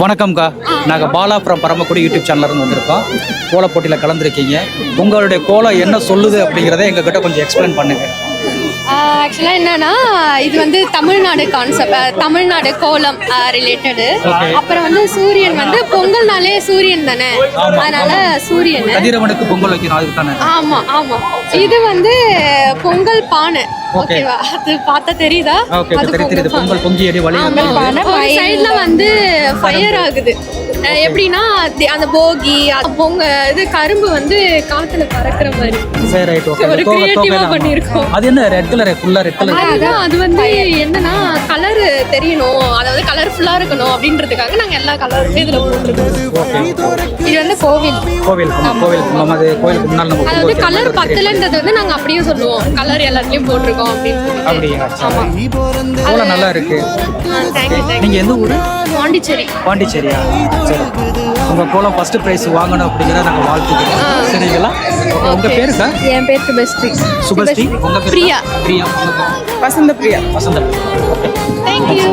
வணக்கம்க்கா. நாங்கள் Bala from Paramakudi YouTube சேனல்லருந்து வந்திருக்கோம். கோல போட்டியில் கலந்துருக்கீங்க. உங்களுடைய கோலம் என்ன சொல்லுது அப்படிங்கிறத எங்ககிட்ட கொஞ்சம் எக்ஸ்பிளைன் பண்ணுங்கள் ஆக்சுவலாக என்னன்னா இது வந்து தமிழ்நாடு கான்செப்ட் தமிழ்நாடு கோலம் ரிலேட்டடு. அப்புறம் வந்து சூரியன் வந்து பொங்கல்னாலே சூரியன் தானே? அதனால சூரியன். கதிரவனுக்கு பொங்கல் வைக்கணும் அதுக்கு தானே? ஆமா ஆமா. இது வந்து பொங்கல் பானை. ஓகேவா அது பார்த்தா தெரியுதா? அது பொங்கல் பானை. சைடுல வந்து ஃபயர் ஆகுது. எப்படின்னா அந்த போகி பொங்க இது கரும்பு வந்து காத்துல பறக்கிற மாதிரி. சரி ரைட் ஓகே ஒரு creative-ஆ பண்ணியிருக்கோம். அது என்ன ரெட் கலர் ஃபுல்லா ரெட் கலர் அதுதான் அது வந்து என்னன்னா கலர் தெரியணும். அதாவது கலர்ஃபுல்லா இருக்கணும் அப்படின்றதுக்காக நாங்க எல்லா கலருமே இதுல போட்டுருக்கோம். இது வந்து கோவில். கோவில் நம்ம அது கோவிலுக்கு முன்னால் நம்ம அதாவது கலர். பத்தலன்றது வந்து நாங்க அப்படியே சொல்லுவோம். கலர் எல்லாத்துலயும் போட்டிருக்கோம் அப்படின்னு. அப்படியா? ஆமா. நல்லா இருக்கு. நீங்க எந்த ஊரு? பாண்டிச்சேரி. பாண்டிச்சேரியா? சரி உங்க கோலம் ஃபர்ஸ்ட் பிரைஸ் வாங்கணும் அப்படிங்கிறத நாங்கள் வாழ்த்துக்கிறோம். சரிங்களா? Okay, உங்க பேரு சார்? என் பேர் சுபஸ்ரீ. சுபஸ்ரீ உங்க பேர் பிரியா. பிரியா. வசந்த பிரியா வசந்த தேங்க்யூ